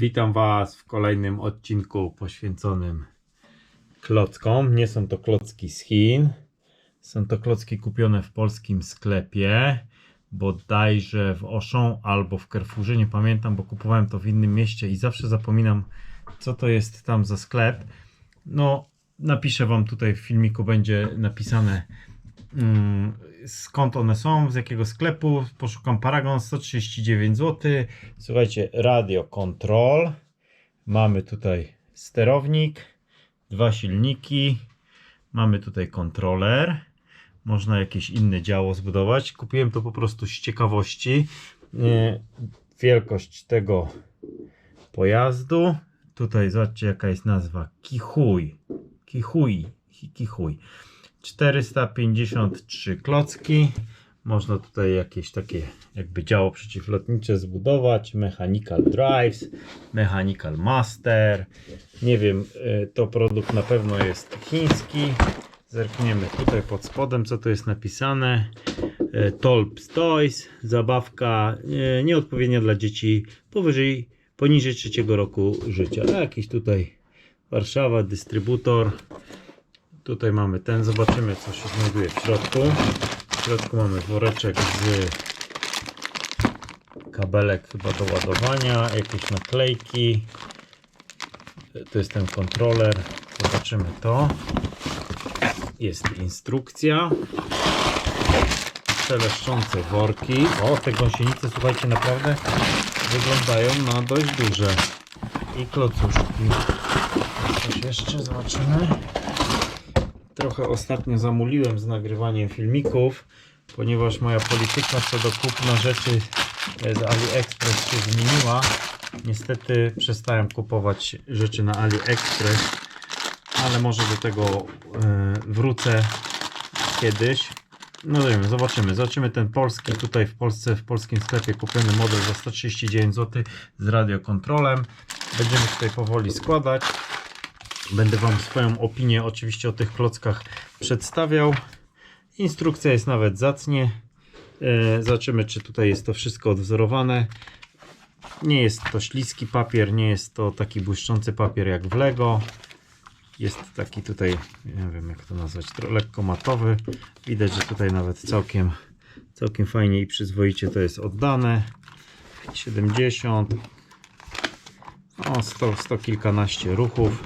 Witam Was w kolejnym odcinku poświęconym klockom. Nie są to klocki z Chin. Są to klocki kupione w polskim sklepie. Bodajże w Auchan albo w Carrefourze. Nie pamiętam, bo kupowałem to w innym mieście i zawsze zapominam, co to jest tam za sklep. No, napiszę Wam tutaj w filmiku, będzie napisane skąd one są, z jakiego sklepu. Poszukam Paragon 139 zł. Słuchajcie, radio control. Mamy tutaj sterownik, dwa silniki. Mamy tutaj kontroler. Można jakieś inne działo zbudować. Kupiłem to po prostu z ciekawości. Nie, Wielkość tego pojazdu. Tutaj zobaczcie jaka jest nazwa. Kichuj. Kichuj. Kichuj. 453 klocki. Można tutaj jakieś takie jakby działo przeciwlotnicze zbudować. Mechanical Drives, Mechanical Master. Nie wiem, y, to produkt na pewno jest chiński. Zerkniemy tutaj pod spodem, co to jest napisane. Y, Tolps Toys, zabawka y, nieodpowiednia dla dzieci powyżej, poniżej trzeciego roku życia. Jakiś tutaj Warszawa, dystrybutor. Tutaj mamy ten, zobaczymy co się znajduje w środku. W środku mamy woreczek z kabelek chyba do ładowania, jakieś naklejki. To jest ten kontroler. Zobaczymy to. Jest instrukcja. Szeleszczące worki. O, te gąsienice, słuchajcie, naprawdę wyglądają na dość duże. I klocuszki. Coś jeszcze zobaczymy trochę ostatnio zamuliłem z nagrywaniem filmików, ponieważ moja polityka co do kupna rzeczy z AliExpress się zmieniła. Niestety przestałem kupować rzeczy na AliExpress, ale może do tego e, wrócę kiedyś. No wiem, zobaczymy. Zobaczymy ten polski tutaj w Polsce, w polskim sklepie kupiony model za 139 zł z radiokontrolem. Będziemy tutaj powoli składać. Będę Wam swoją opinię oczywiście o tych klockach przedstawiał. Instrukcja jest nawet zacnie. E, Zobaczymy, czy tutaj jest to wszystko odwzorowane. Nie jest to śliski papier, nie jest to taki błyszczący papier jak w Lego. Jest taki tutaj, nie wiem jak to nazwać, lekko matowy. Widać, że tutaj nawet całkiem, całkiem fajnie i przyzwoicie to jest oddane. 70, o 100, 100 kilkanaście ruchów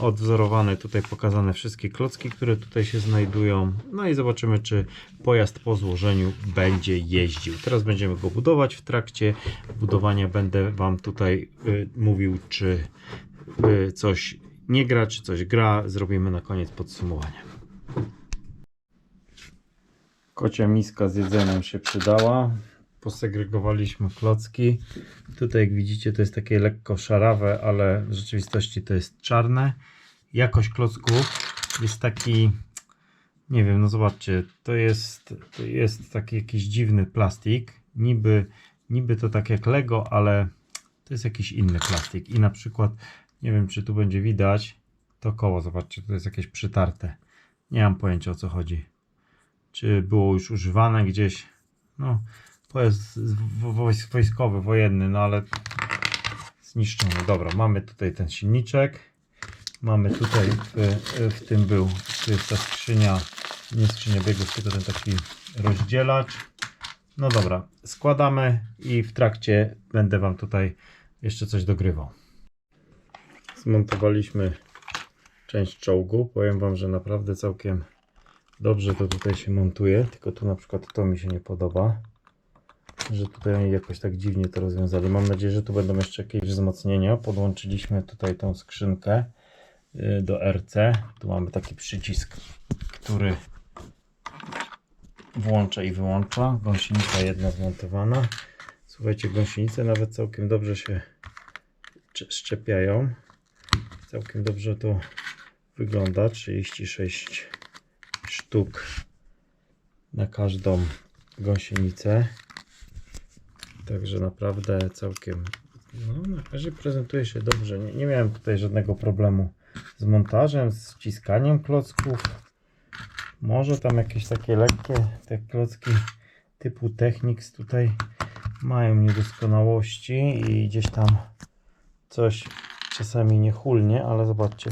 odwzorowane tutaj pokazane wszystkie klocki, które tutaj się znajdują. No i zobaczymy, czy pojazd po złożeniu będzie jeździł. Teraz będziemy go budować. W trakcie budowania będę Wam tutaj y, mówił, czy y, coś nie gra, czy coś gra. Zrobimy na koniec podsumowanie. Kocia miska z jedzeniem się przydała. Posegregowaliśmy klocki. Tutaj jak widzicie to jest takie lekko szarawe, ale w rzeczywistości to jest czarne. Jakość klocków jest taki, nie wiem, no zobaczcie, to jest, to jest taki jakiś dziwny plastik. Niby, niby to tak jak Lego, ale to jest jakiś inny plastik. I na przykład, nie wiem czy tu będzie widać, to koło, zobaczcie, to jest jakieś przytarte. Nie mam pojęcia o co chodzi. Czy było już używane gdzieś, no pojazd wojskowy, wojenny, no ale zniszczony. Dobra, mamy tutaj ten silniczek. Mamy tutaj w, w tym był, tu jest ta skrzynia, nie skrzynia biegów, tylko ten taki rozdzielacz. No dobra, składamy i w trakcie będę Wam tutaj jeszcze coś dogrywał. Zmontowaliśmy część czołgu. Powiem Wam, że naprawdę całkiem dobrze to tutaj się montuje, tylko tu na przykład to mi się nie podoba że tutaj oni jakoś tak dziwnie to rozwiązali. Mam nadzieję, że tu będą jeszcze jakieś wzmocnienia. Podłączyliśmy tutaj tą skrzynkę y, do RC. Tu mamy taki przycisk, który włącza i wyłącza. Gąsienica jedna zmontowana. Słuchajcie, gąsienice nawet całkiem dobrze się cze- szczepiają. Całkiem dobrze to wygląda. 36 sztuk na każdą gąsienicę. Także naprawdę całkiem. No, na razie prezentuje się dobrze. Nie, nie miałem tutaj żadnego problemu z montażem, z wciskaniem klocków. Może tam jakieś takie lekkie te klocki typu Technics tutaj mają niedoskonałości i gdzieś tam coś czasami niechulnie, ale zobaczcie,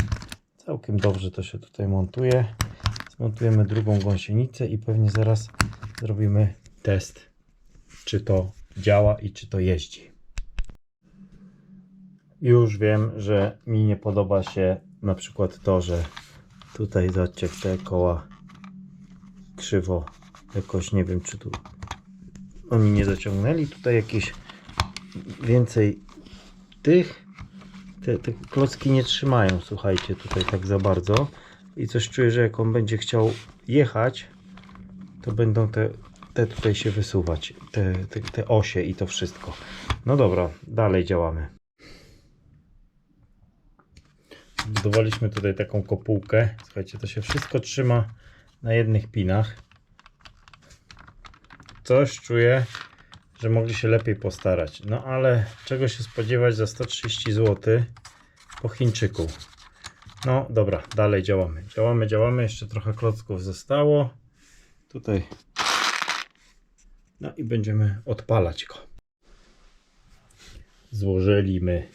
całkiem dobrze to się tutaj montuje. Zmontujemy drugą gąsienicę i pewnie zaraz zrobimy test, czy to działa i czy to jeździ. Już wiem, że mi nie podoba się na przykład to, że tutaj zobaczcie te koła krzywo jakoś nie wiem czy tu oni nie zaciągnęli tutaj jakieś więcej tych te, te klocki nie trzymają słuchajcie tutaj tak za bardzo i coś czuję, że jak on będzie chciał jechać to będą te, te tutaj się wysuwać te, te, te osie i to wszystko no dobra, dalej działamy Budowaliśmy tutaj taką kopułkę. Słuchajcie, to się wszystko trzyma na jednych pinach. Coś czuję, że mogli się lepiej postarać. No ale czego się spodziewać za 130 zł po Chińczyku. No dobra, dalej działamy. Działamy, działamy. Jeszcze trochę klocków zostało. Tutaj. No i będziemy odpalać go. Złożyliśmy.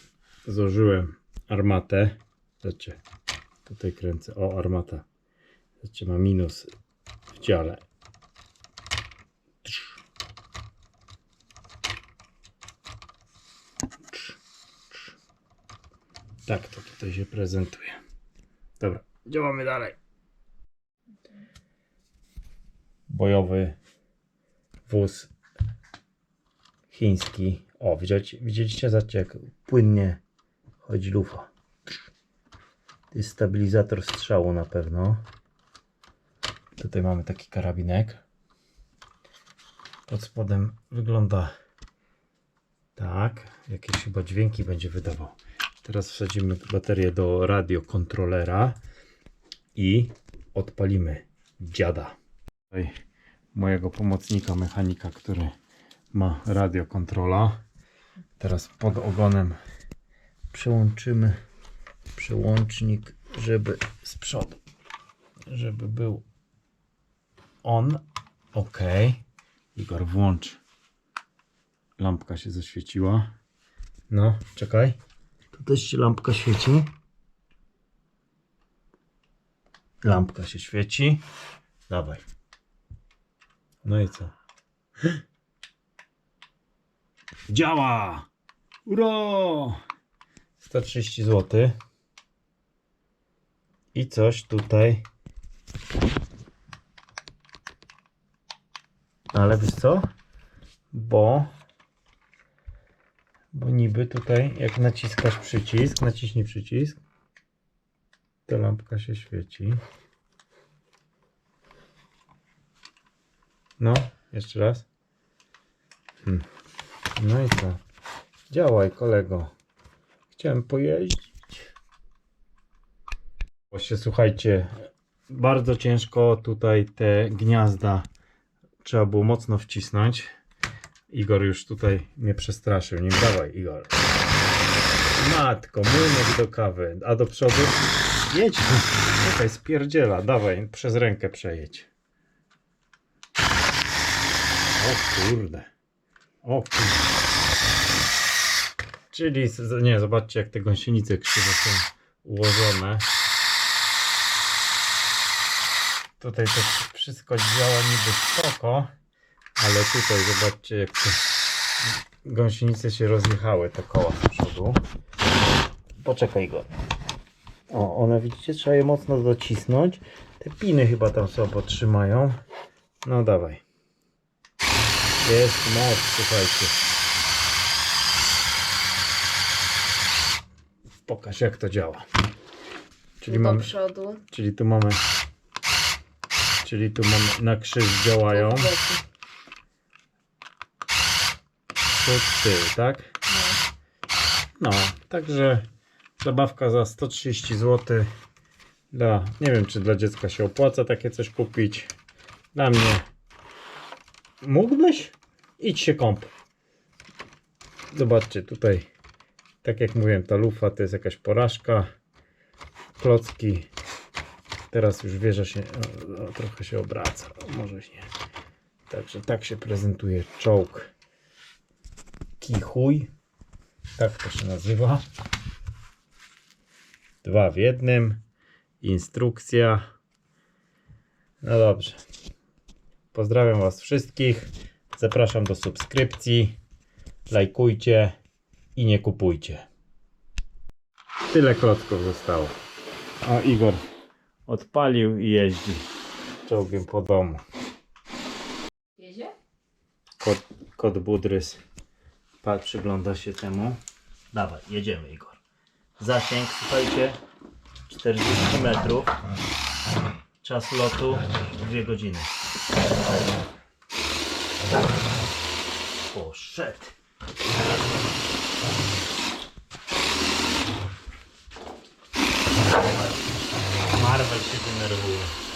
Złożyłem armatę. Zobaczcie, tutaj kręcę. O, armata. Zobaczcie, ma minus w dziale. Tak to tutaj się prezentuje. Dobra, działamy dalej. Bojowy wóz chiński. O, widzieliście, widzieliście? Zobaczcie, jak płynnie chodzi lufa. To jest stabilizator strzału na pewno. Tutaj mamy taki karabinek. Pod spodem wygląda tak. Jakieś chyba dźwięki będzie wydawał. Teraz wsadzimy baterię do radiokontrolera i odpalimy dziada. Tutaj mojego pomocnika mechanika, który ma radiokontrola. Teraz pod ogonem przełączymy przełącznik, żeby z przodu, żeby był on. OK. Igor, włącz. Lampka się zaświeciła. No, czekaj. Tu też się lampka świeci. Lampka się świeci. Dawaj. No i co? Działa! Uro! 130 zł. I coś tutaj. Ale wiesz co? Bo bo niby tutaj jak naciskasz przycisk, naciśnij przycisk, to lampka się świeci. No, jeszcze raz. Hmm. No i co? Działaj, kolego. Chciałem pojeździć. Właśnie słuchajcie, bardzo ciężko tutaj te gniazda trzeba było mocno wcisnąć. Igor już tutaj mnie przestraszył. Nie dawaj, Igor. Matko, młynek do kawy. A do przodu? Jedź. Czekaj, spierdziela. Dawaj, przez rękę przejedź. O kurde. O kurde. Czyli, nie, zobaczcie jak te gąsienice krzywo są ułożone. Tutaj to wszystko działa niby spoko, ale tutaj zobaczcie jak te gąsienice się rozjechały, te koła z przodu. Poczekaj go. O, one widzicie, trzeba je mocno docisnąć. Te piny chyba tam słabo trzymają. No dawaj. Jest moc, słuchajcie. Pokaż jak to działa. Czyli mamy, przodu. czyli tu mamy Czyli tu mamy na krzyż działają. tu tył, tak? No. No, także zabawka za 130 zł. Dla, nie wiem, czy dla dziecka się opłaca takie coś kupić. Dla mnie. Mógłbyś? Idź się kąp. Zobaczcie, tutaj, tak jak mówiłem, ta lufa to jest jakaś porażka. Klocki. Teraz już wieża się o, o, trochę się obraca. O, może nie. Także tak się prezentuje czołg. Kichuj. Tak to się nazywa. Dwa w jednym. Instrukcja. No dobrze. Pozdrawiam Was wszystkich. Zapraszam do subskrypcji. Lajkujcie i nie kupujcie. Tyle klocków zostało. A Igor odpalił i jeździ czołgiem po domu. Jedzie? Kot, kot Budrys pa, przygląda się temu. Dawaj, jedziemy Igor. Zasięg, słuchajcie, 40 metrów. Czas lotu 2 godziny poszedł. Marvel się denerwuje.